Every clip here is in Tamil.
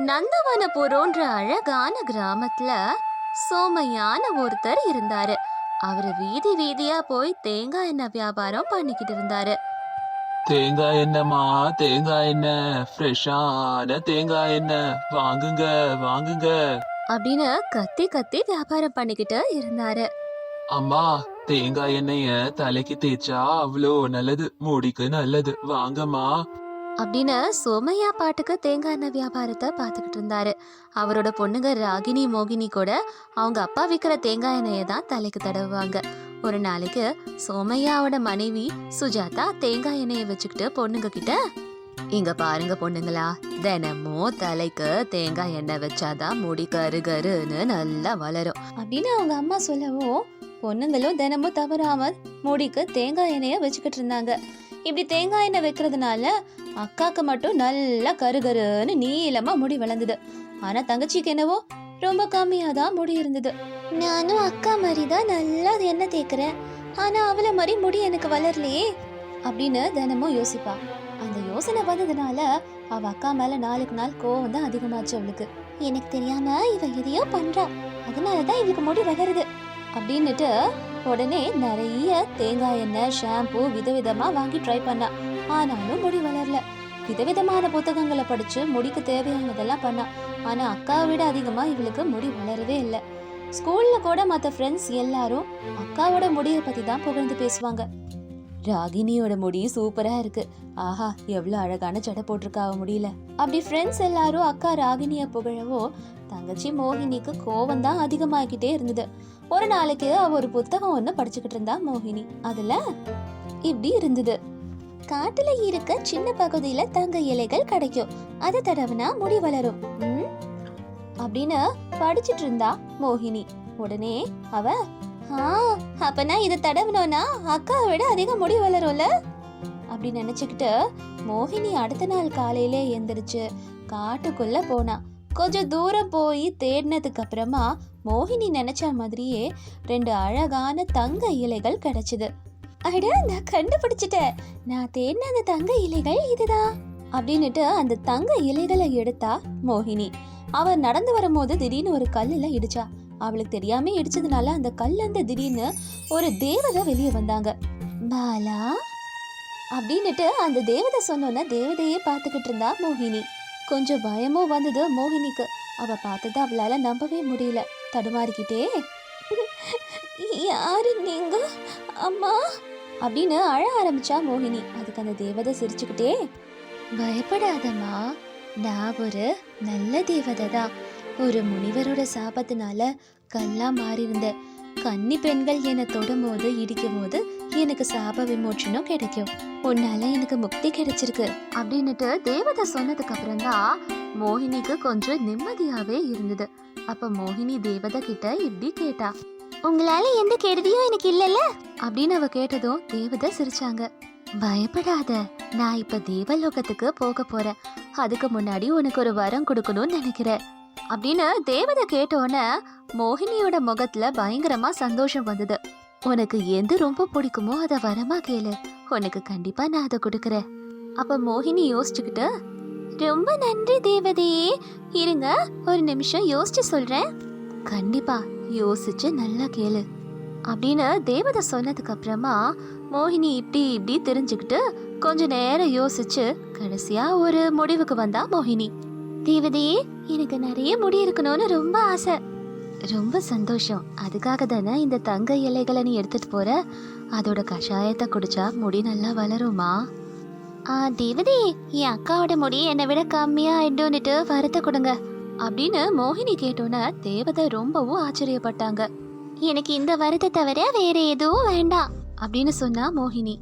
நந்தவனபுரோன்ற அழகான கிராமத்துல சோமையான ஒருத்தர் இருந்தாரு. அவரு வீதி வீதியா போய் தேங்காய் எண்ணெய் வியாபாரம் பண்ணிக்கிட்டு இருந்தாரு. தேங்காய் எண்ணெய்மா? தேங்காய் எண்ணெய். ஃப்ரெஷ்ஷான தேங்காய் எண்ணெய். வாங்குங்க வாங்குங்க. அப்படின்னு கத்தி கத்தி வியாபாரம் பண்ணிக்கிட்டு இருந்தாரு. அம்மா தேங்காய் எண்ணெய தலைக்கு தேய்ச்சா அவ்வளோ நல்லது. முடிக்கு நல்லது. வாங்கம்மா. அப்படின்னு சோமையா பாட்டுக்கு தேங்காய் எண்ணெய் வியாபாரத்தை பார்த்துக்கிட்டு இருந்தாரு. அவரோட பொண்ணுங்க ராகினி மோகினி கூட அவங்க அப்பா விற்கிற தேங்காய் எண்ணெயை தான் தலைக்கு தடவுவாங்க. ஒரு நாளைக்கு சோமையாவோட மனைவி சுஜாதா தேங்காய் எண்ணெயை வச்சுக்கிட்டு பொண்ணுங்க கிட்ட இங்க பாருங்க பொண்ணுங்களா தினமும் தலைக்கு தேங்காய் எண்ணெய் வச்சாதான் முடி கரு கருன்னு நல்லா வளரும். அப்படின்னு அவங்க அம்மா சொல்லவும் பொண்ணுங்களும் தினமும் தவறாம முடிக்கு தேங்காய் எண்ணெயை வச்சுக்கிட்டு இருந்தாங்க. இப்படி தேங்காய் எண்ணெய் வைக்கிறதுனால அக்காக்கு மட்டும் நல்லா கருகருன்னு நீளமா முடி வளர்ந்தது. ஆனா தங்கச்சிக்கு என்னவோ ரொம்ப கம்மியா தான் முடி இருந்தது. நானும் அக்கா மாதிரி தான் நல்லா எண்ணெய் தேய்க்கிறேன். ஆனா அவளை மாதிரி முடி எனக்கு வளரலையே. அப்படின்னு தினமும் யோசிப்பா. அந்த யோசனை வந்ததுனால அவ அக்கா மேல நாளுக்கு நாள் கோவம் தான் அதிகமாச்சு அவளுக்கு. எனக்கு தெரியாம இவ எதையோ பண்றா. அதனாலதான் இவளுக்கு முடி வளருது. அப்படின்னுட்டு உடனே நிறைய தேங்காய் எண்ணெய் ஷாம்பு விதவிதமா வாங்கி ட்ரை பண்ணா. ஆனாலும் முடி வளரல. விதவிதமான புத்தகங்களை படிச்சு முடிக்கு தேவையானதெல்லாம் பண்ணா. ஆனா அக்காவை விட அதிகமா இவளுக்கு முடி வளரவே இல்லை. ஸ்கூல்ல கூட மற்ற ஃப்ரெண்ட்ஸ் எல்லாரும் அக்காவோட முடியை பத்தி தான் புகழ்ந்து பேசுவாங்க. ராகினியோட முடி சூப்பரா இருக்கு. ஆஹா எவ்வளவு அழகான ஜடை போட்டிருக்காவ முடியல. அப்படி ஃப்ரெண்ட்ஸ் எல்லாரும் அக்கா ராகினிய புகழவோ தங்கச்சி மோகினிக்கு கோவம் தான் அதிகமாகிட்டே இருந்தது. ஒரு நாளைக்கு அவ ஒரு புத்தகம் ஒன்று படிச்சுக்கிட்டு இருந்தா மோகினி. அதுல இப்படி இருந்தது. காட்டுல இருக்க சின்ன பகுதியில தங்க இலைகள் கிடைக்கும். அதை தடவுனா முடி வளரும். ம்? அப்படின்னு படிச்சிட்டு இருந்தா மோகினி. உடனே அவ அப்பனா இதை தடவுனோன்னா அக்காவை விட அதிக முடி வளரும்ல? அப்படி நினைச்சுக்கிட்டு மோகினி அடுத்த நாள் காலையில எந்திரிச்சு காட்டுக்குள்ள போனா. கொஞ்சம் தூரம் போய் தேடினதுக்கு அப்புறமா மோகினி நினைச்ச மாதிரியே ரெண்டு அழகான தங்க இலைகள் கிடைச்சது. அட நான் கண்டுபிடிச்சிட்டேன். நான் தேடின அந்த தங்க இலைகள் இதுதான் அப்படின்னுட்டு அந்த தங்க இலைகளை எடுத்தா மோகினி. அவர் நடந்து வரும்போது திடீர்னு ஒரு கல்லுல இடிச்சா. அவளுக்கு தெரியாம இடிச்சதுனால அந்த கல்லந்த திடீர்னு ஒரு தேவதை வெளியே வந்தாங்க. பாலா? அப்படின்னுட்டு அந்த தேவதை சொன்னோன்னா தேவதையே பார்த்துக்கிட்டு இருந்தா மோகினி. கொஞ்சம் பயமும் வந்தது மோகினிக்கு. அவ பார்த்தது அவளால நம்பவே முடியல. தடுமாறிக்கிட்டே யாரு நீங்க? அம்மா? அப்படின்னு அழ ஆரம்பிச்சா மோகினி. அதுக்கு அந்த தேவதை சிரிச்சுக்கிட்டே பயப்படாதம்மா. நான் ஒரு நல்ல தேவதை தான் ஒரு முனிவரோட சாபத்தினால கல்லா மாறியிருந்த. கன்னி பெண்கள் என்னை தொடும்போது இடிக்கும் போது எனக்கு சாப விமோச்சனம் கிடைக்கும். உன்னால எனக்கு முக்தி கிடைச்சிருக்கு. அப்படின்னுட்டு தேவதை சொன்னதுக்கு அப்புறம் தான் மோகினிக்கு கொஞ்சம் நிம்மதியாவே இருந்தது. அப்ப மோகினி தேவதை கிட்ட இப்படி கேட்டா உங்களால எந்த கெடுதியும் எனக்கு இல்லல்ல? அப்படின்னு அவ கேட்டதும் தேவதை சிரிச்சாங்க. பயப்படாத நான் இப்ப தேவலோகத்துக்கு போக போறேன். அதுக்கு முன்னாடி உனக்கு ஒரு வரம் கொடுக்கணும்னு நினைக்கிறேன். அப்படின்னு தேவதை கேட்டோன்னே மோகினியோட முகத்துல பயங்கரமா சந்தோஷம் வந்தது. உனக்கு எது ரொம்ப பிடிக்குமோ அதை வரமா கேளு. உனக்கு கண்டிப்பா நான் அதை கொடுக்குறேன். அப்ப மோகினி யோசிச்சுக்கிட்டு ரொம்ப நன்றி தேவதையே இருங்க ஒரு நிமிஷம் யோசிச்சு சொல்றேன். கண்டிப்பா யோசிச்சு நல்லா கேளு. அப்படின்னு தேவதை சொன்னதுக்கு அப்புறமா மோகினி இப்படி இப்படி தெரிஞ்சுக்கிட்டு கொஞ்ச நேரம் யோசிச்சு கடைசியா ஒரு முடிவுக்கு வந்தா மோகினி. தேவதையே எனக்கு நிறைய முடி இருக்கணும்னு ரொம்ப ஆசை. ரொம்ப சந்தோஷம். அதுக்காக தானே இந்த தங்க இலைகளை நீ எடுத்துட்டு போற? அதோட கஷாயத்தை குடிச்சா முடி நல்லா வளருமா? ஆ தேவதி என் அக்காவோட முடி என்னை விட கம்மியா ஆயிடும்னுட்டு வரத்தை கொடுங்க. அப்படின்னு மோகினி கேட்டோன்னே தேவதை ரொம்பவும் ஆச்சரியப்பட்டாங்க. எனக்கு இந்த வரத்தை தவிர வேற எதுவும் வேண்டாம் அப்படின்னு சொன்னா மோகினி.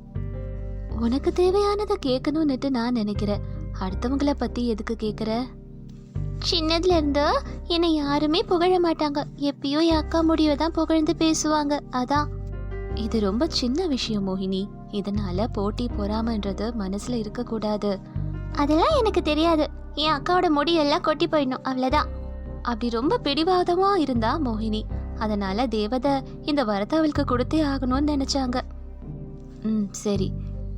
உனக்கு தேவையானதை கேட்கணும்னுட்டு நான் நினைக்கிறேன். அடுத்தவங்கள பத்தி எதுக்கு கேட்குற சின்னதுல இருந்து என்னை யாருமே புகழ மாட்டாங்க. எப்பயோ என் அக்கா முடிவை தான் புகழ்ந்து பேசுவாங்க. அதான். இது ரொம்ப சின்ன விஷயம் மோகினி. இதனால போட்டி பொறாமன்றது மனசுல இருக்க கூடாது அதெல்லாம் எனக்கு தெரியாது. என் அக்காவோட முடி எல்லாம் கொட்டி போயிடணும். அவ்வளவுதான். அப்படி ரொம்ப பிடிவாதமா இருந்தா மோகினி. அதனால தேவதை இந்த வரத்தை அவளுக்கு கொடுத்தே ஆகணும்னு நினைச்சாங்க. ம் சரி.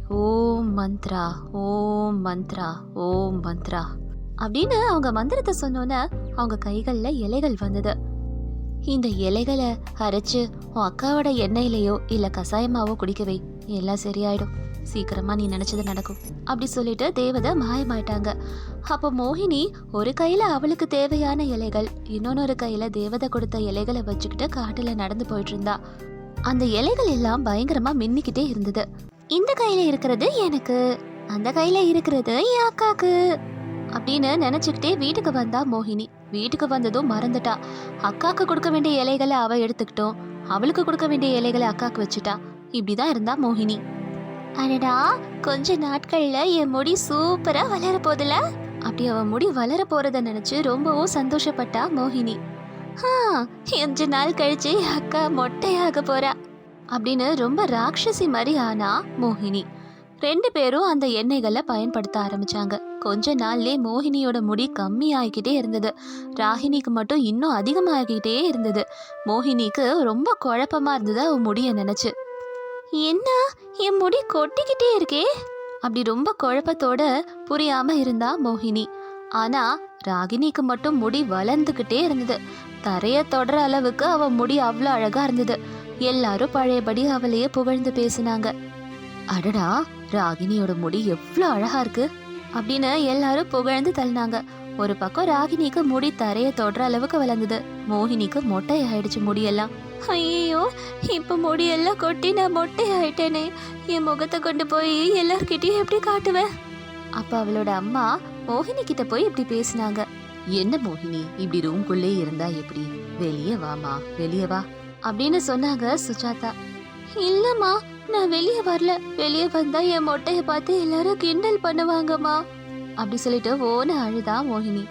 ஓம் மந்த்ரா. ஓம் மந்த்ரா. ஓம் மந்த்ரா. அப்படின்னு அவங்க மந்திரத்தை சொன்னோன்னே அவங்க கைகள்ல இலைகள் வந்தது. இந்த இலைகளை அரைச்சு உன் அக்காவோட எண்ணெயிலையோ இல்ல கசாயமாவோ குடிக்கவே எல்லாம் சரியாயிடும். சீக்கிரமா நீ நினைச்சது நடக்கும். அப்படி சொல்லிட்டு தேவதை மாயமாயிட்டாங்க. அப்போ மோகினி ஒரு கையில அவளுக்கு தேவையான இலைகள் இன்னொன்னொரு கையில தேவதை கொடுத்த இலைகளை வச்சுக்கிட்டு காட்டுல நடந்து போயிட்டு இருந்தா அந்த இலைகள் எல்லாம் பயங்கரமா மின்னிக்கிட்டே இருந்தது. இந்த கையில இருக்கிறது எனக்கு அந்த கையில இருக்கிறது என் அக்காக்கு. அப்படின்னு நினச்சிக்கிட்டே வீட்டுக்கு வந்தா மோகினி. வீட்டுக்கு வந்ததும் மறந்துட்டா. அக்காவுக்கு கொடுக்க வேண்டிய இலைகளை அவ எடுத்துக்கிட்டோம். அவளுக்கு கொடுக்க வேண்டிய இலைகளை அக்காவுக்கு வச்சுட்டா. இப்படிதான் இருந்தா மோகினி. அடடா கொஞ்ச நாட்கள்ல என் முடி சூப்பரா வளர போதுல? அப்படி அவ முடி வளர போறத நினைச்சு ரொம்பவும் சந்தோஷப்பட்டா மோகினி. ஆ கொஞ்ச நாள் கழிச்சு அக்கா மொட்டையாக போறா. அப்படின்னு ரொம்ப ராட்சசி மாதிரி ஆனா மோகினி. ரெண்டு பேரும் அந்த எண்ணெய்களை பயன்படுத்த ஆரம்பிச்சாங்க. கொஞ்ச நாள்லே மோகினியோட முடி கம்மி ஆகிக்கிட்டே இருந்தது. ராகினிக்கு மட்டும் இன்னும் அதிகமாகிக்கிட்டே இருந்தது. மோகினிக்கு ரொம்ப குழப்பமாக இருந்தது அவன் முடியை நினச்சி. என்ன? என் முடி கொட்டிக்கிட்டே இருக்கே? அப்படி ரொம்ப குழப்பத்தோட புரியாம இருந்தா மோகினி. ஆனா ராகினிக்கு மட்டும் முடி வளர்ந்துக்கிட்டே இருந்தது. தரைய தொடர அளவுக்கு அவ முடி அவ்வளோ அழகா இருந்தது. எல்லாரும் பழையபடி அவளையே புகழ்ந்து பேசினாங்க. அடடா! ராகினியோட முடி எவ்வளோ அழகா இருக்கு! அப்படின்னு எல்லாரும் புகழ்ந்து தள்ளினாங்க. ஒரு பக்கம் ராகினிக்கு முடி தரைய தொடுற அளவுக்கு வளர்ந்தது. மோகினிக்கு மொட்டை ஆயிடுச்சு முடியெல்லாம். ஐயோ இப்ப முடியெல்லாம் கொட்டி நான் மொட்டை ஆயிட்டேனே என் முகத்தை கொண்டு போய் எல்லார்கிட்டயும் எப்படி காட்டுவேன்? அப்ப அவளோட அம்மா மோகினி கிட்ட போய் இப்படி பேசினாங்க. என்ன மோகினி இப்படி ரூம்குள்ளே இருந்தா எப்படி? வெளியே வாமா வெளியே வா. அப்படின்னு சொன்னாங்க சுஜாதா. இல்லம்மா நான் வெளியே வரல. வெளியே வந்தா என் மொட்டைய பார்த்து எல்லாரும் கிண்டல் பண்ணுவாங்கம்மா. அப்படி சொல்லிட்டு ஓன அழுதா மோகினி.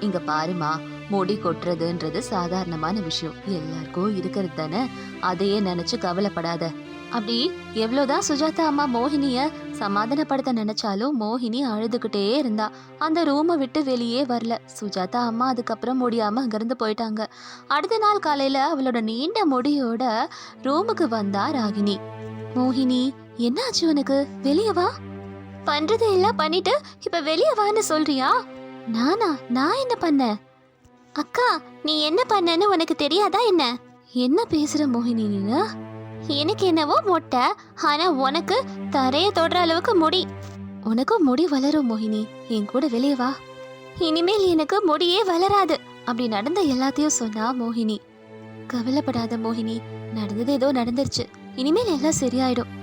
இங்க பாருமா முடி கொட்டுறதுன்றது சாதாரணமான விஷயம். எல்லாருக்கும் இருக்கிறது தானே? அதையே நினைச்சு கவலைப்படாத. அப்படி எவ்வளவுதான் சுஜாதா அம்மா மோகினிய சமாதானப்படுத்த நினைச்சாலும் மோகினி அழுதுகிட்டே இருந்தா. அந்த ரூமை விட்டு வெளியே வரல. சுஜாதா அம்மா அதுக்கப்புறம் முடியாம அங்கிருந்து போயிட்டாங்க. அடுத்த நாள் காலையில அவளோட நீண்ட முடியோட ரூமுக்கு வந்தா ராகினி. மோகினி என்னாச்சு உனக்கு? வெளியே வா. பண்றது எல்லாம் பண்ணிட்டு இப்ப வெளியே வான்னு சொல்றியா? நானா? நான் என்ன பண்ண அக்கா நீ என்ன பண்ணன்னு உனக்கு தெரியாதா என்ன? என்ன பேசுற மோகினி நீங்க எனக்கு என்னவோ மொட்டை ஆனா உனக்கு தரைய தொடுற அளவுக்கு முடி. உனக்கும் முடி வளரும் மோகினி. என் கூட வெளியே வா. இனிமேல் எனக்கு முடியே வளராது. அப்படி நடந்த எல்லாத்தையும் சொன்னா மோகினி. கவலைப்படாத மோகினி. நடந்தது ஏதோ நடந்துருச்சு. இனிமேல் எல்லாம் சரியாயிடும்.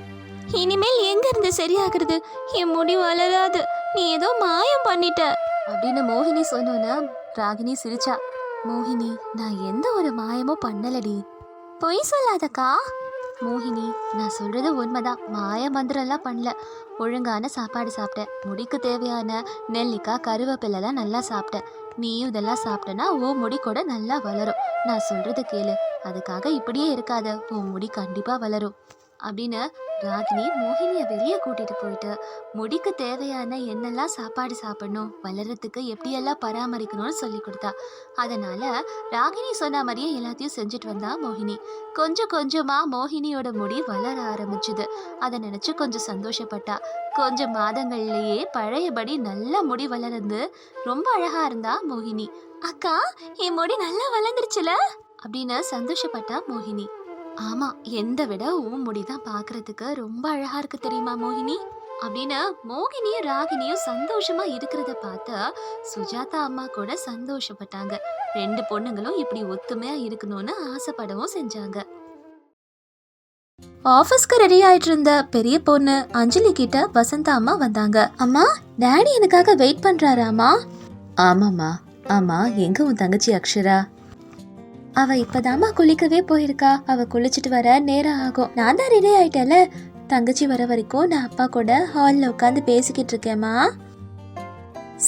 இனிமேல் எங்க இருந்து சரியாகிறது? என் முடி வளராது. நீ ஏதோ மாயம் பண்ணிட்ட. அப்படின்னு மோகினி சொன்னோன்னா ராகினி சிரிச்சா. மோகினி நான் எந்த ஒரு மாயமும் பண்ணலடி. பொய் சொல்லாதக்கா. மோகினி நான் சொல்றது உண்மைதான். மாய மந்திரம்லாம் பண்ணல. ஒழுங்கான சாப்பாடு சாப்பிட்டேன். முடிக்கு தேவையான நெல்லிக்காய் கருவேப்பிலெல்லாம் நல்லா சாப்பிட்டேன். நீயும் இதெல்லாம் சாப்பிட்டனா உன் முடி கூட நல்லா வளரும். நான் சொல்றது கேளு. அதுக்காக இப்படியே இருக்காத. உன் முடி கண்டிப்பா வளரும். அப்படின்னு ராகினி மோகினிய வெளியே கூட்டிட்டு போயிட்டு முடிக்கு தேவையான என்னெல்லாம் சாப்பாடு சாப்பிடணும்? வளர்றதுக்கு எப்படியெல்லாம் பராமரிக்கணும்னு சொல்லி கொடுத்தா. அதனால ராகினி சொன்ன மாதிரியே எல்லாத்தையும் செஞ்சுட்டு வந்தா மோகினி. கொஞ்சம் கொஞ்சமா மோகினியோட முடி வளர ஆரம்பிச்சுது. அதை நினைச்சு கொஞ்சம் சந்தோஷப்பட்டா. கொஞ்சம் மாதங்கள்லயே பழையபடி நல்ல முடி வளர்ந்து ரொம்ப அழகா இருந்தா மோகினி. அக்கா என் முடி நல்லா வளர்ந்துருச்சுல? அப்படின்னு சந்தோஷப்பட்டா மோகினி. ஆமா எந்த விட உன் முடி தான் பாக்குறதுக்கு ரொம்ப அழகா இருக்கு தெரியுமா மோகினி? அப்படின்னு மோகினியும் ராகினியும் சந்தோஷமா இருக்கிறத பார்த்து சுஜாதா அம்மா கூட சந்தோஷப்பட்டாங்க. ரெண்டு பொண்ணுங்களும் இப்படி ஒத்துமையா இருக்கணும்னு ஆசைப்படவும் செஞ்சாங்க. ஆஃபீஸ்க்கு ரெடி ஆயிட்டு இருந்த பெரிய பொண்ணு அஞ்சலி கிட்ட வசந்தா அம்மா வந்தாங்க. அம்மா டேடி எனக்காக வெயிட் பண்றாராமா ஆமாம்மா. ஆமா எங்க உன் தங்கச்சி அக்ஷரா? அவ இப்பதாம்மா குளிக்கவே போயிருக்கா. அவ குளிச்சிட்டு வர நேரம் ஆகும். நான் தான் ரெடி ஆயிட்டேல தங்கச்சி வர வரைக்கும் நான் அப்பா கூட ஹால்ல உட்காந்து பேசிக்கிட்டு இருக்கேம்மா.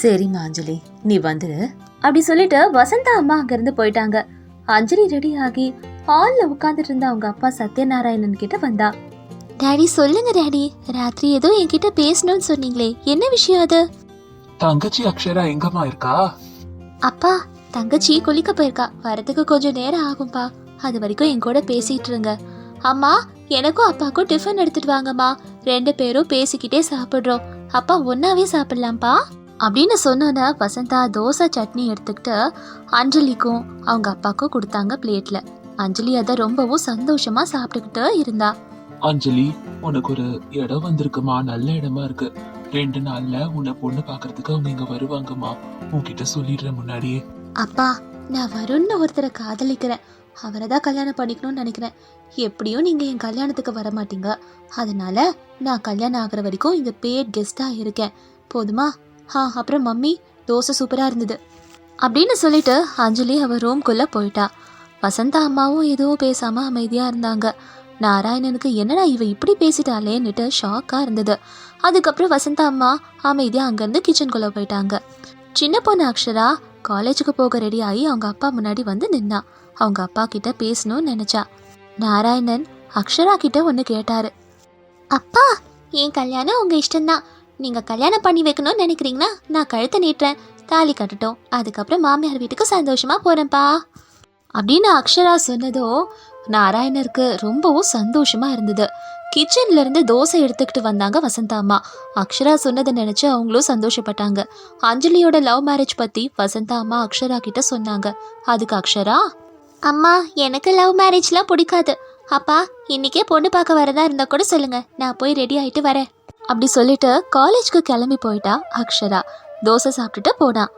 சரிம்மா அஞ்சலி. நீ வந்துரு. அப்படி சொல்லிட்டு வசந்தா அம்மா அங்கிருந்து போயிட்டாங்க. அஞ்சலி ரெடி ஆகி ஹால்ல உட்காந்துட்டு இருந்த அவங்க அப்பா சத்யநாராயணன் கிட்ட வந்தா. டாடி சொல்லுங்க டாடி. ராத்திரி ஏதோ என்கிட்ட பேசணும்னு சொன்னீங்களே. என்ன விஷயம் அது? தங்கச்சி அக்ஷரா எங்கம்மா இருக்கா? அப்பா தங்கச்சி குளிக்க போயிருக்கா. வரதுக்கு கொஞ்சம் நேரம் ஆகும்பா. அது வரைக்கும் என் கூட பேசிட்டு இருங்க. அம்மா எனக்கும் அப்பாவுக்கும் டிஃபன் எடுத்துட்டு வாங்கம்மா. ரெண்டு பேரும் பேசிக்கிட்டே சாப்பிடுறோம். அப்பா ஒன்னாவே சாப்பிடலாம்ப்பா. அப்படின்னு சொன்னோன்னே வசந்தா தோசை சட்னி எடுத்துக்கிட்டு அஞ்சலிக்கும் அவங்க அப்பாவுக்கும் கொடுத்தாங்க பிளேட்ல அஞ்சலி அதை ரொம்பவும் சந்தோஷமா சாப்பிட்டுக்கிட்டு இருந்தா. அஞ்சலி உனக்கு ஒரு இடம் வந்திருக்குமா? நல்ல இடமா இருக்கு. ரெண்டு நாள்ல உன்னை பொண்ணு பாக்குறதுக்கு அவங்க இங்க வருவாங்கம்மா. உன்கிட்ட சொல்லிடுறேன் முன்னாடியே. அப்பா நான் வருண்னு ஒருத்தரை காதலிக்கிறேன். அவரை தான் கல்யாணம் பண்ணிக்கணும்னு நினைக்கிறேன். எப்படியும் நீங்கள் என் கல்யாணத்துக்கு வர மாட்டீங்க. அதனால நான் கல்யாணம் ஆகிற வரைக்கும் இங்கே பேட் கெஸ்ட்டாக இருக்கேன். போதுமா? ஆ அப்புறம் மம்மி தோசை சூப்பராக இருந்தது. அப்படின்னு சொல்லிட்டு அஞ்சலி அவள் ரூம்குள்ளே போயிட்டா. வசந்தா அம்மாவும் எதுவும் பேசாமல் அமைதியாக இருந்தாங்க. நாராயணனுக்கு என்னடா இவ இப்படி பேசிட்டாளேன்னுட்டு ஷாக்காக இருந்தது. அதுக்கப்புறம் வசந்தா அம்மா அமைதியாக அங்கேருந்து கிச்சனுக்குள்ள போயிட்டாங்க. சின்ன பொண்ணு அக்ஷரா காலேஜுக்கு போக ரெடி ஆகி அவங்க அப்பா முன்னாடி வந்து நின்னா. அவங்க அப்பா கிட்ட பேசணும்னு நினைச்சா. நாராயணன் அக்ஷரா கிட்ட ஒன்று கேட்டாரு. அப்பா என் கல்யாணம் உங்க இஷ்டம்தான். நீங்க கல்யாணம் பண்ணி வைக்கணும்னு நினைக்கிறீங்கன்னா நான் கழுத்தை நீட்டுறேன். தாலி கட்டட்டும். அதுக்கப்புறம் மாமியார் வீட்டுக்கு சந்தோஷமா போறேன்ப்பா. அப்படின்னு அக்ஷரா சொன்னதோ நாராயணருக்கு ரொம்பவும் சந்தோஷமா இருந்தது. கிச்சன்ல இருந்து தோசை எடுத்துக்கிட்டு வந்தாங்க வசந்தா அம்மா. அக்ஷரா சொன்னதை நினைச்சு அவங்களும் சந்தோஷப்பட்டாங்க. அஞ்சலியோட லவ் மேரேஜ் பத்தி வசந்தா அம்மா அக்ஷரா கிட்ட சொன்னாங்க. அதுக்கு அக்ஷரா? அம்மா எனக்கு லவ் மேரேஜ்லாம் பிடிக்காது. அப்பா இன்னைக்கே பொண்ணு பார்க்க வரதா இருந்தா கூட சொல்லுங்க. நான் போய் ரெடி ஆயிட்டு வரேன். அப்படி சொல்லிட்டு காலேஜ்க்கு கிளம்பி போயிட்டா அக்ஷரா. தோசை சாப்பிட்டுட்டு போனா.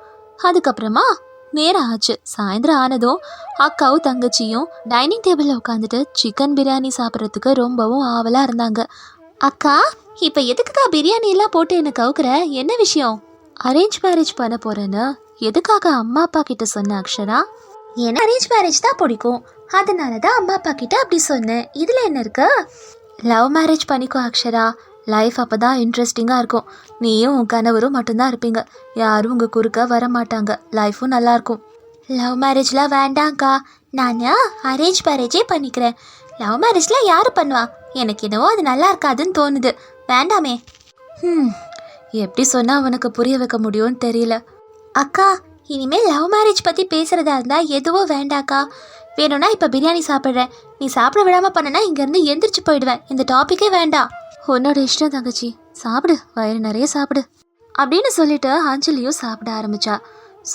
அதுக்கப்புறமா நேரம் ஆச்சு சாயந்தரம் ஆனதும் அக்காவும் தங்கச்சியும் டைனிங் டேபிளில் உட்காந்துட்டு சிக்கன் பிரியாணி சாப்பிட்றதுக்கு ரொம்பவும் ஆவலாக இருந்தாங்க. அக்கா இப்போ எதுக்குக்கா பிரியாணி எல்லாம் போட்டு என்ன கவுக்குற? என்ன விஷயம்? அரேஞ்ச் மேரேஜ் பண்ண போறேன்னு. எதுக்காக அம்மா அப்பா கிட்ட சொன்ன அக்ஷரா? எனக்கு அரேஞ்ச் மேரேஜ் தான் பிடிக்கும். அதனால தான் அம்மா அப்பா கிட்ட அப்படி சொன்னேன். இதில் என்ன இருக்கு? லவ் மேரேஜ் பண்ணிக்கோ அக்ஷரா. லைஃப் அப்போ தான் இன்ட்ரெஸ்டிங்காக இருக்கும். நீயும் உன் கணவரும் மட்டும்தான் இருப்பீங்க. யாரும் உங்கள் குறுக்க வர மாட்டாங்க லைஃபும் நல்லாயிருக்கும் லவ் மேரேஜ்லாம் வேண்டாங்க்கா நான் அரேஞ்ச் மேரேஜே பண்ணிக்கிறேன். லவ் மேரேஜ்லாம் யார் பண்ணுவா? எனக்கு என்னவோ அது நல்லா இருக்காதுன்னு தோணுது. வேண்டாமே. ம் எப்படி சொன்னால் அவனுக்கு புரிய வைக்க முடியும்னு தெரியல. அக்கா இனிமேல் லவ் மேரேஜ் பற்றி பேசுகிறதா இருந்தால் எதுவும் வேண்டாக்கா. வேணும்னா இப்போ பிரியாணி சாப்பிட்றேன். நீ சாப்பிட விடாமல் பண்ணனா இங்கேருந்து எந்திரிச்சு போயிடுவேன். இந்த டாப்பிக்கே வேண்டாம். உன்னோட இஷ்டம் தங்கச்சி. சாப்பிடு வயிறு நிறைய சாப்பிடு. அப்படின்னு சொல்லிட்டு அஞ்சலியும் சாப்பிட ஆரம்பிச்சா.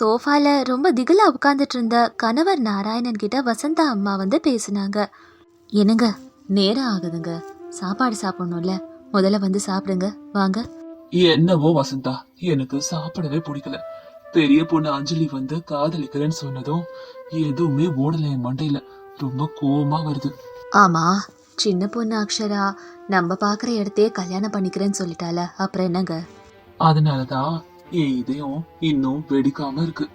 சோஃபால ரொம்ப திகிலா உட்காந்துட்டு இருந்த கணவர் நாராயணன் கிட்ட வசந்தா அம்மா வந்து பேசினாங்க. என்னங்க நேரம் ஆகுதுங்க. சாப்பாடு சாப்பிடணும்ல. முதல்ல வந்து சாப்பிடுங்க. வாங்க. என்னவோ வசந்தா எனக்கு சாப்பிடவே பிடிக்கல. பெரிய பொண்ணு அஞ்சலி வந்து காதலிக்கிறேன்னு சொன்னதும் எதுவுமே ஓடல என் மண்டையில. ரொம்ப கோவமா வருது. ஆமா சின்ன பொண்ணு அக்ஷரா நம்ம பார்க்குற இடத்தையே கல்யாணம் பண்ணிக்கிறேன்னு சொல்லிட்டால அப்புறம் என்னங்க? அதனாலதான் என் இதயம் இன்னும் வெடிக்காம இருக்கு.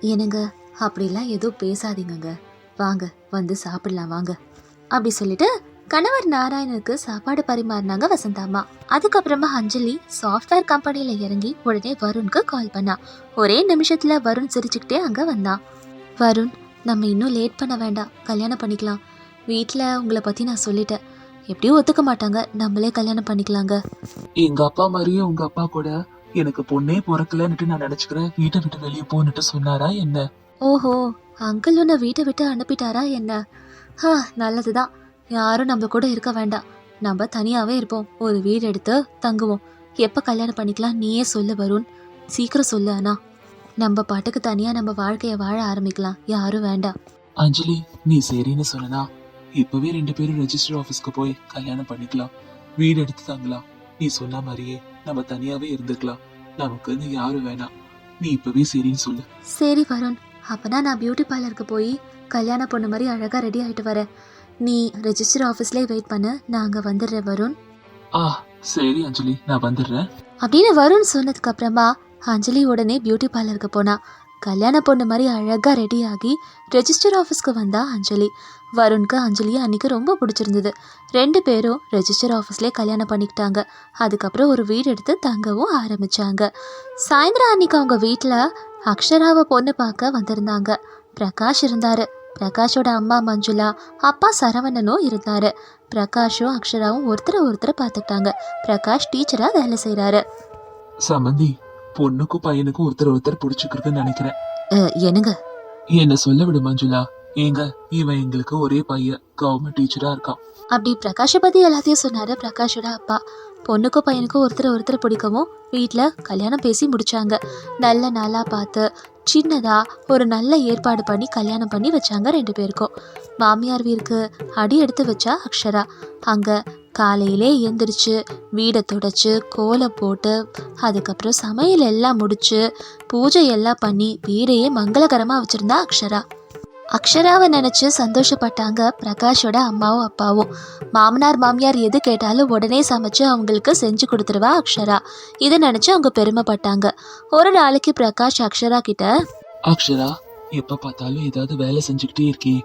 என்னங்க அப்படிலாம் எதுவும் பேசாதீங்கங்க. வாங்க வந்து சாப்பிடலாம் வாங்க. அப்படி சொல்லிட்டு கணவர் நாராயணனுக்கு சாப்பாடு பரிமாறினாங்க வசந்தாம்மா. அதுக்கப்புறமா அஞ்சலி சாஃப்ட்வேர் கம்பெனியில இறங்கி உடனே வருணுக்கு கால் பண்ணா. ஒரே நிமிஷத்துல வருண் சிரிச்சுக்கிட்டே அங்க வந்தான். வருண் நம்ம இன்னும் லேட் பண்ண வேண்டாம். கல்யாணம் பண்ணிக்கலாம். வீட்டில் உங்களை பத்தி நான் சொல்லிட்டேன். எப்படியும் ஒத்துக்க மாட்டாங்க. நம்மளே கல்யாணம் பண்ணிக்கலாங்க. எங்க அப்பா மாதிரியே உங்க அப்பா கூட எனக்கு பொண்ணே பிறக்கலன்னுட்டு நான் நினைச்சுக்கிறேன். வீட்டை விட்டு வெளியே போன்னுட்டு சொன்னாரா என்ன? ஓஹோ அங்கிள் உன்னை வீட்டை விட்டு அனுப்பிட்டாரா என்ன? ஹா நல்லதுதான். யாரும் நம்ம கூட இருக்க வேண்டாம். நம்ம தனியாவே இருப்போம். ஒரு வீடு எடுத்து தங்குவோம். எப்ப கல்யாணம் பண்ணிக்கலாம்? நீயே சொல்லு வருண். சீக்கிரம் சொல்லு அண்ணா. நம்ம பாட்டுக்கு தனியா நம்ம வாழ்க்கைய வாழ ஆரம்பிக்கலாம். யாரும் வேண்டாம். அஞ்சலி நீ சரின்னு சொன்னா இப்பவே ரெண்டு பேரும் ரெஜிஸ்டர் ஆபீஸ்க்கு போய் கல்யாணம் பண்ணிக்கலாம். வீடு எடுத்து தங்கலாம். நீ சொன்ன மாதிரியே நம்ம தனியாவே இருந்துக்கலாம். நமக்குன்னு யாரும் வேணாம். நீ இப்பவே சரின்னு சொல்லு. சரி வருண். அப்பனா நான் பியூட்டி பார்லருக்கு போய் கல்யாண பொண்ணு மாதிரி அழகா ரெடி ஆயிட்டு வரேன். நீ ரெஜிஸ்டர் ஆஃபீஸ்லேயே வெயிட் பண்ணு. நான் அங்கே வந்துடுறேன் வருண். ஆ சரி அஞ்சலி. நான் வந்துடுறேன். அப்படின்னு வருண் சொன்னதுக்கு அப்புறமா அஞ்சலி உடனே பியூட்டி பார்லருக்கு போனா. கல்யாண பொண்ணு மாதிரி அழகாக ரெடி ஆகி ரெஜிஸ்டர் ஆஃபீஸ்க்கு வந்தா அஞ்சலி. வருண்க்கு அஞ்சலி அன்னைக்கு ரொம்ப பிடிச்சிருந்தது. ரெண்டு பேரும் ரெஜிஸ்டர் ஆஃபீஸ்லேயே கல்யாணம் பண்ணிக்கிட்டாங்க. அதுக்கப்புறம் ஒரு வீடு எடுத்து தங்கவும் ஆரம்பித்தாங்க சாயந்தரம் அன்னைக்கு அவங்க வீட்டில் அக்ஷராவை பொண்ணு பார்க்க வந்திருந்தாங்க. பிரகாஷ் இருந்தார். பிரகாஷோட அம்மா மஞ்சுளா அப்பா சரவணனும் இருந்தார். பிரகாஷும் அக்ஷராவும் ஒருத்தரை ஒருத்தரை பார்த்துக்கிட்டாங்க. பிரகாஷ் டீச்சராக வேலை செய்கிறாரு சமந்தி பொண்ணுக்கும் பையனுக்கும் ஒருத்தர் ஒருத்தர் பிடிச்சிக்கிறதுன்னு நினைக்கிறேன். அஹ், என்னங்க? என்ன சொல்ல விடு மஞ்சுளா. ஏங்க இவன் எங்களுக்கு ஒரே பையன் கவர்மெண்ட் டீச்சரா இருக்கான். அப்படி பிரகாஷை பத்தி எல்லாத்தையும் சொன்னாரு பிரகாஷோட அப்பா. பொண்ணுக்கும் பையனுக்கும் ஒருத்தர் ஒருத்தர் பிடிக்கவும் வீட்டில் கல்யாணம் பேசி முடிச்சாங்க. நல்ல நாளாக பார்த்து சின்னதாக ஒரு நல்ல ஏற்பாடு பண்ணி கல்யாணம் பண்ணி வச்சாங்க ரெண்டு பேருக்கும். மாமியார் வீருக்கு அடி எடுத்து வச்சா அக்ஷரா. அங்கே காலையிலே எந்திரிச்சு வீடை துடைச்சி கோலம் போட்டு அதுக்கப்புறம் சமையல் எல்லாம் முடிச்சு பூஜை எல்லாம் பண்ணி வீடையே மங்களகரமாக வச்சுருந்தா அக்ஷரா. அக்ஷராவை நினச்சி சந்தோஷப்பட்டாங்க பிரகாஷோட அம்மாவும் அப்பாவும். மாமனார் மாமியார் எது கேட்டாலும் உடனே சமைச்சு அவங்களுக்கு செஞ்சு கொடுத்துருவா அக்ஷரா. இதை நினச்சி அவங்க பெருமைப்பட்டாங்க. ஒரு நாளைக்கு பிரகாஷ் அக்ஷரா கிட்ட அக்ஷரா எப்போ பார்த்தாலும் ஏதாவது வேலை செஞ்சுக்கிட்டே இருக்கே.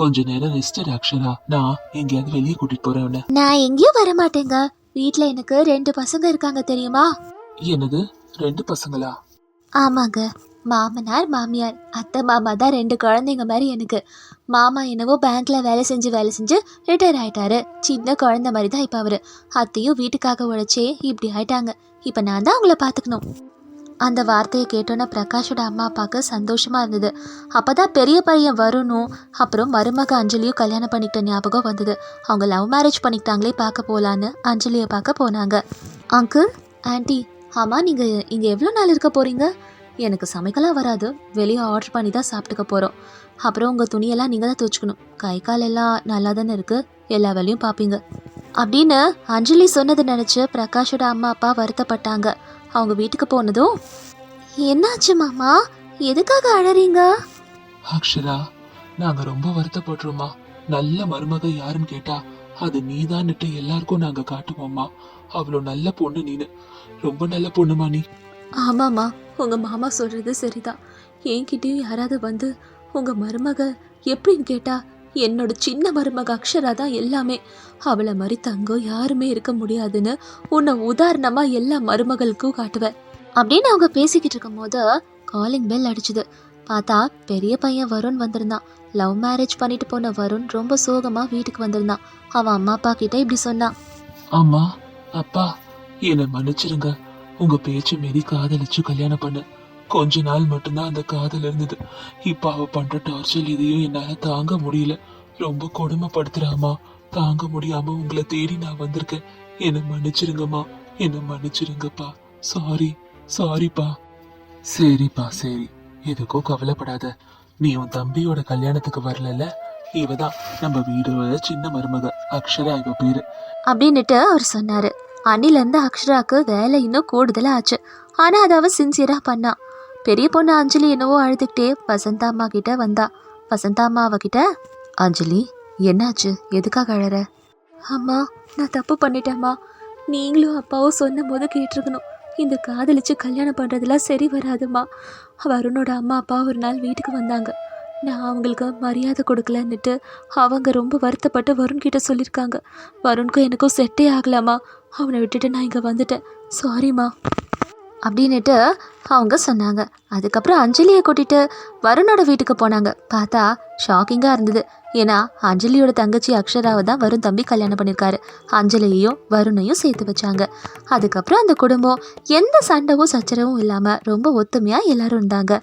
கொஞ்ச நேரம் ரெஸ்ட் எடு அக்ஷரா. நான் எங்கேயாவது வெளியே கூட்டிட்டு போறேன் உன்னை. நான் எங்கேயும் வர மாட்டேங்க வீட்டில் எனக்கு ரெண்டு பசங்க இருக்காங்க தெரியுமா? என்னது? ரெண்டு பசங்களா? ஆமாங்க. மாமனார் மாமியார். அத்தை மாமா தான் ரெண்டு குழந்தைங்க மாதிரி எனக்கு. மாமா என்னவோ பேங்க்ல வேலை செஞ்சு வேலை செஞ்சு ரிட்டையர் ஆயிட்டாரு. சின்ன குழந்தை மாதிரி தான் இப்போ அவரு. அத்தையும் வீட்டுக்காக உழைச்சே இப்படி ஆயிட்டாங்க. இப்போ நான் தான் அவங்கள பார்த்துக்கணும். அந்த வார்த்தையை கேட்டோன்னே பிரகாஷோட அம்மா அப்பாவுக்கு சந்தோஷமாக இருந்தது. அப்போ தான் பெரிய பையன் வருணும் அப்புறம் மருமக அஞ்சலியும் கல்யாணம் பண்ணிக்கிட்ட ஞாபகம் வந்தது. அவங்க லவ் மேரேஜ் பண்ணிக்கிட்டாங்களே பார்க்க போகலான்னு அஞ்சலியை பார்க்க போனாங்க. அங்கிள் ஆன்ட்டி ஆமாம் நீங்கள் இங்கே எவ்வளோ நாள் இருக்க போகிறீங்க எனக்கு சமைக்கலாம் வராது வெளியே ஆர்டர் பண்ணி தான் சாப்பிட்டுக்க போகிறோம் அப்புறம் உங்கள் துணியெல்லாம் நீங்கள் தான் துவச்சிக்கணும். கை கால் எல்லாம் நல்லா தானே இருக்குது எல்லா வேலையும் பார்ப்பீங்க. அப்படின்னு அஞ்சலி சொன்னதை நினச்சி பிரகாஷோட அம்மா அப்பா வருத்தப்பட்டாங்க. அவங்க வீட்டுக்கு போனதும் என்னாச்சு மாமா? எதுக்காக அழறீங்க? அக்ஷரா நாங்க ரொம்ப வருத்தப்படுறோமா நல்ல மருமக யாருன்னு கேட்டா அது நீதான்னுட்டு எல்லாருக்கும் நாங்க காட்டுவோம்மா. அவ்வளோ நல்ல பொண்ணு நீனு. ரொம்ப நல்ல பொண்ணுமா நீ. ஆமாம்மா உங்கள் மாமா சொல்கிறது சரிதான். என்கிட்டயும் யாராவது வந்து உங்கள் மருமக எப்படின்னு கேட்டா என்னோட சின்ன மருமக அக்ஷரா தான் எல்லாமே. அவளை மாதிரி தங்கம் யாருமே இருக்க முடியாதுன்னு உன்னை உதாரணமா எல்லா மருமகளுக்கும் காட்டுவேன். அப்படின்னு அவங்க பேசிக்கிட்டு இருக்கும்போது காலிங் பெல் அடிச்சுது. பார்த்தா பெரிய பையன் வருண் வந்திருந்தான். லவ் மேரேஜ் பண்ணிட்டு போன வருண் ரொம்ப சோகமா வீட்டுக்கு வந்திருந்தான். அவன் அம்மா அப்பா கிட்ட இப்படி சொன்னான். அம்மா அப்பா என்னை மன்னிச்சிருங்க. உங்க பேச்சு மீறி காதலிச்சு கல்யாணம் பண்ண கொஞ்ச நாள் மட்டும்தான் அந்த காதல் இருந்தது. இப்ப அவ பண்ற டார்ச்சர் இதையும் என்னால தாங்க முடியல. ரொம்ப கொடுமைப்படுத்துறாமா. தாங்க முடியாம உங்களை தேடி நான் வந்திருக்கேன். என்னை மன்னிச்சிருங்கம்மா. என்னை மன்னிச்சிருங்கப்பா. சாரி சாரிப்பா சரிப்பா சரி. எதுக்கும் கவலைப்படாத. நீ உன் தம்பியோட கல்யாணத்துக்கு வரலல்ல? இவதான் நம்ம வீடோட சின்ன மருமக அக்ஷரா இவ பேரு. அப்படின்னுட்டு அவர் சொன்னார். அன்னிலேருந்து அக்ஷராக்கு வேலை இன்னும் கூடுதலாக ஆச்சு. ஆனால் அதை அவ சின்சியராக பண்ணா. பெரிய பொண்ணு அஞ்சலி என்னவோ அழுதுகிட்டே வசந்தா அம்மா கிட்ட வந்தா. வசந்தா அம்மா அவகிட்ட அஞ்சலி என்னாச்சு? எதுக்காக அழற? அம்மா நான் தப்பு பண்ணிட்டேம்மா. நீங்களும் அப்பாவும் சொன்ன போது கேட்டிருக்கணும். இந்த காதலிச்சு கல்யாணம் பண்ணுறதுலாம் சரி வராதும்மா. வருணோட அம்மா அப்பா ஒரு நாள் வீட்டுக்கு வந்தாங்க. நான் அவங்களுக்கு மரியாதை கொடுக்கலன்னுட்டு அவங்க ரொம்ப வருத்தப்பட்டு வருண்கிட்ட சொல்லியிருக்காங்க. வருண்க்கும் எனக்கும் செட்டே ஆகலாமா அவனை விட்டுட்டு நான் இங்கே வந்துட்டேன். சாரிம்மா அப்படின்னுட்டு அவங்க சொன்னாங்க. அதுக்கப்புறம் அஞ்சலியை கூட்டிட்டு வருணோட வீட்டுக்கு போனாங்க. பார்த்தா ஷாக்கிங்காக இருந்தது. ஏன்னா அஞ்சலியோட தங்கச்சி அக்ஷராவை தான் வருண் தம்பி கல்யாணம் பண்ணியிருக்காரு. அஞ்சலியையும் வருணையும் சேர்த்து வச்சாங்க. அதுக்கப்புறம் அந்த குடும்பம் எந்த சண்டவும் சச்சரவும் இல்லாமல் ரொம்ப ஒத்துமையாக எல்லாரும் இருந்தாங்க.